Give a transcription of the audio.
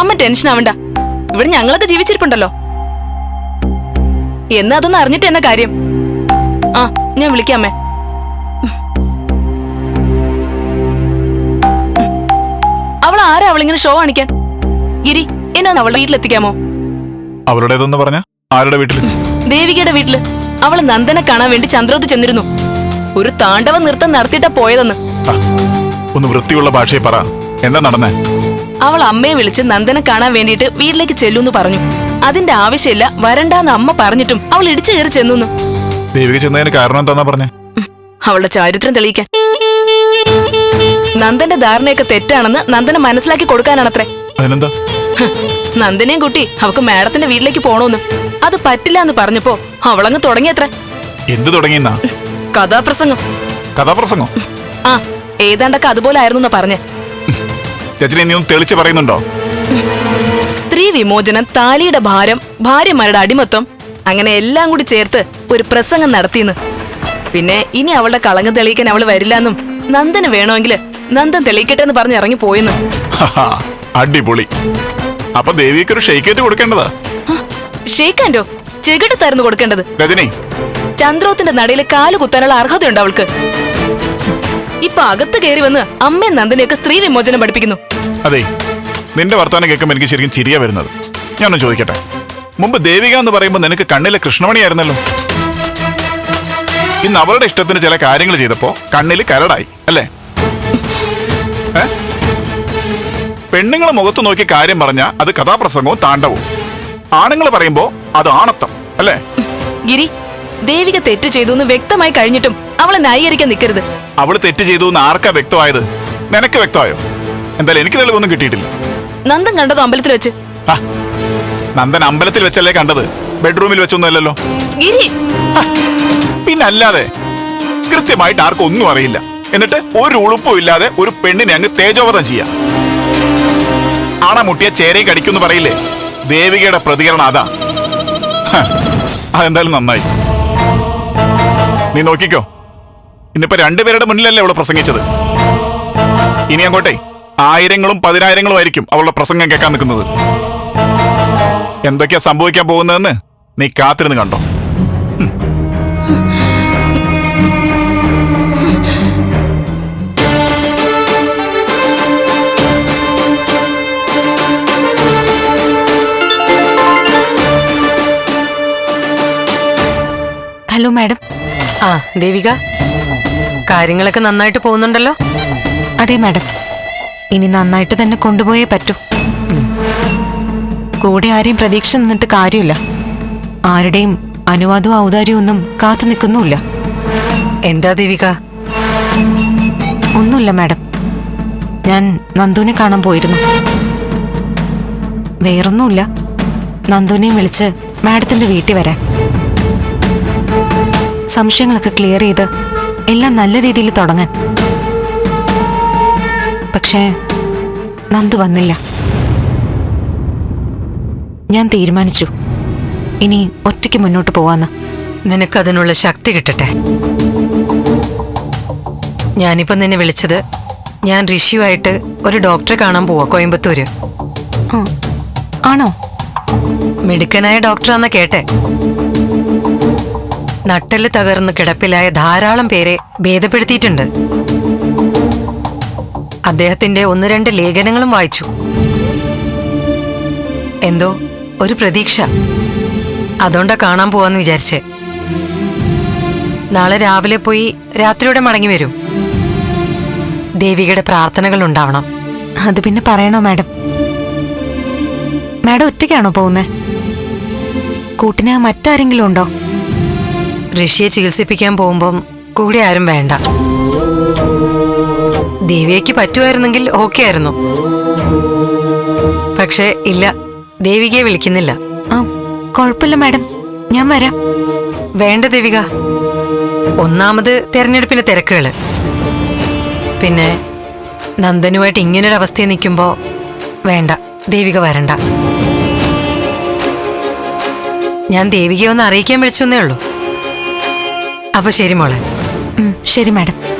അമ്മ ടെൻഷൻ ആവണ്ട. ഇവിടെ ഞങ്ങളൊക്കെ ജീവിച്ചിരിപ്പുണ്ടല്ലോ. എന്നാ അതൊന്ന് അറിഞ്ഞിട്ട് എന്നാ കാര്യം? ആ ഞാൻ വിളിക്കാം അമ്മേ. അവൾ ആരാ അവളിങ്ങനെ ഷോ കാണിക്കാൻ? ഗിരി എന്നാ അവളുടെ വീട്ടിലെത്തിക്കാമോ? അവളുടേതെന്ന് പറഞ്ഞ? ആരുടെ വീട്ടിൽ ദേവികയുടെ വീട്ടിൽ. അവൾ നന്ദനെ കാണാൻ വേണ്ടി ചന്ദ്രോത്ത് ചെന്നിരുന്നു. ഒരു താണ്ഡവ നൃത്തം നടത്തിയിട്ടാ പോയതെന്ന്. ഒന്ന് വൃത്തിയുള്ള ഭാഷയെ പറ. എന്താ നടന്നേ? അവൾ അമ്മയെ വിളിച്ച് നന്ദനെ കാണാൻ വേണ്ടിയിട്ട് വീട്ടിലേക്ക് ചെല്ലുന്നു പറഞ്ഞു. അതിന്റെ ആവശ്യമില്ല വരണ്ടാന്ന് അമ്മ പറഞ്ഞിട്ടും അവൾ ഇടിച്ചു കയറി ചെന്നു ദേവിക ചെന്നതിന് കാരണം പറഞ്ഞേ? അവളുടെ ചാരിത്രം തെളിയിക്കാൻ. നന്ദന്റെ ധാരണയൊക്കെ തെറ്റാണെന്ന് നന്ദനെ മനസ്സിലാക്കി കൊടുക്കാനാണത്രേ. അതിനെന്താ? നന്ദനെയും കുട്ടി അവക്ക് മാഡത്തിന്റെ വീട്ടിലേക്ക് പോണോന്ന്. അത് പറ്റില്ല എന്ന് പറഞ്ഞപ്പോ അവളങ്ങ് തുടങ്ങിയത്രേ. എന്ത് തുടങ്ങിയെന്നാ? കഥാപ്രസംഗം. കഥാപ്രസംഗം? ആ ഏതാണ്ടൊക്കെ അതുപോലെ ആയിരുന്നു പറഞ്ഞേ. രജനി നീ ഒന്ന് തെളിച്ച് പറയുന്നുണ്ടോ? സ്ത്രീ വിമോചനം താലിയുടെ ഭാരം ഭാര്യമാരുടെ അടിമത്വം അങ്ങനെ എല്ലാം കൂടി ചേർത്ത് ഒരു പ്രസംഗം നടത്തിയെന്ന്. പിന്നെ ഇനി അവളുടെ കളങ്കം തെളിയിക്കാൻ അവൾ വരില്ലെന്നും നന്ദന് വേണമെങ്കിൽ നന്ദൻ തെളിയിക്കട്ടെ എന്ന് പറഞ്ഞ് ഇറങ്ങി പോയെന്ന്. അടിപൊളി. അപ്പൊ ദേവിക്ക് ഒരു ഷെയ്ക്കേറ്റ് കൊടുക്കേണ്ടതാ? ഷേക്കാൻഡോ തരുന്നു കൊടുക്കേണ്ടത്. രജനി. ചന്ദ്രോത്തിന്റെ നടയിൽ കാൽ കുത്താനുള്ള അർഹതയുണ്ട് അവൾക്ക്? ഇപ്പൊ അകത്ത് കയറി വന്ന് അമ്മയും നന്ദനെയൊക്കെ സ്ത്രീ വിമോചനം പഠിപ്പിക്കുന്നു. അതെ നിന്റെ വർത്തമാനം കേൾക്കുമ്പോൾ എനിക്ക് ശരിക്കും ചിരിയ വരുന്നത്. ഞാനൊന്ന് ചോദിക്കട്ടെ മുമ്പ് ദേവിക എന്ന് പറയുമ്പോൾ നിനക്ക് കണ്ണിലെ കൃഷ്ണമണിയായിരുന്നല്ലോ? ഇന്ന് അവളുടെ ഇഷ്ടത്തിന് ചില കാര്യങ്ങൾ ചെയ്തപ്പോ കണ്ണിൽ കരടായി അല്ലേ? പെണ്ണുങ്ങളെ മുഖത്ത് നോക്കി കാര്യം പറഞ്ഞ അത് കഥാപ്രസംഗവും താണ്ഡവും ആണുങ്ങൾ പറയുമ്പോ അത് ആണത്തം അല്ലേ? ഗിരി ദേവിക തെറ്റ് ചെയ്തു എന്ന് വ്യക്തമായി കഴിഞ്ഞിട്ടും അവളെ ന്യായീകരിക്കാൻ നിൽക്കരുത്. അവൾ തെറ്റ് ചെയ്തു എന്ന് ആർക്കാ വ്യക്തമായത്? നിനക്ക് വ്യക്തമായോ? എന്തായാലും എനിക്ക് തെളിവൊന്നും കിട്ടിയിട്ടില്ല. നന്ദൻ കണ്ടത് അമ്പലത്തിൽ വെച്ച്. ആ, നന്ദൻ അമ്പലത്തിൽ വെച്ചല്ലേ കണ്ടത്? ബെഡ്റൂമിൽ വെച്ചൊന്നുമല്ലോ ഗിരി! ഹ, പിന്നല്ലാതെ കൃത്യമായിട്ട് ആർക്കും ഒന്നും അറിയില്ല. എന്നിട്ട് ഒരു ഉളുപ്പും ഇല്ലാതെ ഒരു പെണ്ണിനെ അങ്ങ് തേജോവധം ചെയ്യാം. ആണ മുട്ടിയ ചേരയും കടിക്കുന്നു പറയില്ലേ? ദേവികയുടെ പ്രതികരണം അതാ. ഹ, അതെന്തായാലും നന്നായി. നീ നോക്കിക്കോ. ഇന്നിപ്പോ രണ്ടുപേരുടെ മുന്നിലല്ലേ അവൾ പ്രസംഗിച്ചത്. ഇനി അങ്ങോട്ടെ ആയിരങ്ങളും പതിനായിരങ്ങളും ആയിരിക്കും അവളുടെ പ്രസംഗം കേൾക്കാൻ നിൽക്കുന്നത്. എന്തൊക്കെയാ സംഭവിക്കാൻ പോകുന്നതെന്ന് നീ കാത്തിരുന്ന് കണ്ടോ? Hello madam. ആ ദേവിക. കാര്യങ്ങളൊക്കെ നന്നായിട്ട് പോകുന്നുണ്ടല്ലോ? അതെ മാഡം. ഇനി നന്നായിട്ട് തന്നെ കൊണ്ടുപോയേ പറ്റൂ. കൂടെ ആരെയും പ്രതീക്ഷ നിന്നിട്ട് കാര്യമില്ല. ആരുടെയും അനുവാദവും ഔദാര്യവും ഒന്നും കാത്തു നിൽക്കുന്നുമില്ല. എന്താ ദേവിക? ഒന്നുമില്ല മാഡം. ഞാൻ നന്ദുവിനെ കാണാൻ പോയിരുന്നു. വേറൊന്നുമില്ല. നന്ദുവിനെയും വിളിച്ച് മാഡത്തിന്റെ വീട്ടിൽ വരാൻ. സംശയങ്ങളൊക്കെ ക്ലിയർ ചെയ്ത് എല്ലാം നല്ല രീതിയിൽ തുടങ്ങാൻ. പക്ഷേ നന്ദു വന്നില്ല. ഞാൻ തീരുമാനിച്ചു. ഇനി ഒറ്റയ്ക്ക് മുന്നോട്ട് പോവാന്ന്. നിനക്കതിനുള്ള ശക്തി കിട്ടട്ടെ. ഞാനിപ്പോ നിന്നെ വിളിച്ചത് ഞാൻ ഋഷിയുമായിട്ട് ഒരു ഡോക്ടറെ കാണാൻ പോവാ കോയമ്പത്തൂര്. ആണോ? മിടുക്കനായ ഡോക്ടറാന്ന കേട്ടെ. നട്ടൽ തകർന്ന് കിടപ്പിലായ ധാരാളം പേരെ ഭേദപ്പെടുത്തിയിട്ടുണ്ട്. അദ്ദേഹത്തിന്റെ ഒന്ന് രണ്ട് ലേഖനങ്ങളും വായിച്ചു. എന്തോ ഒരു പ്രതീക്ഷ. അതുകൊണ്ടാ കാണാൻ പോവാന്ന് വിചാരിച്ചേ. നാളെ രാവിലെ പോയി രാത്രിയോടെ മടങ്ങി വരും. ദേവികയുടെ പ്രാർത്ഥനകൾ ഉണ്ടാവണം. അത് പിന്നെ പറയണോ മാഡം? മാഡം ഒറ്റയ്ക്കാണോ പോകുന്നത് കൂട്ടിന് മറ്റാരെങ്കിലും ഉണ്ടോ? ഋഷിയെ ചികിത്സിപ്പിക്കാൻ പോകുമ്പം കൂടെ ആരും വേണ്ട. ദേവിയയ്ക്ക് പറ്റുമായിരുന്നെങ്കിൽ ഓക്കെ ആയിരുന്നു. പക്ഷേ ഇല്ല ദേവികയെ വിളിക്കുന്നില്ല. ആ കുഴപ്പമില്ല മാഡം. ഞാൻ വരാം. വേണ്ട ദേവിക. ഒന്നാമത് തെരഞ്ഞെടുപ്പിന്റെ തിരക്കുകൾ. പിന്നെ നന്ദനുമായിട്ട് ഇങ്ങനൊരവസ്ഥയിൽ നിൽക്കുമ്പോൾ നിൽക്കുമ്പോ വേണ്ട ദേവിക വരണ്ട. ഞാൻ ദേവികയെ ഒന്ന് അറിയിക്കാൻ വിളിച്ചെന്നേ ഉള്ളൂ. അപ്പൊ ശരി മോളെ. ശരി മാഡം.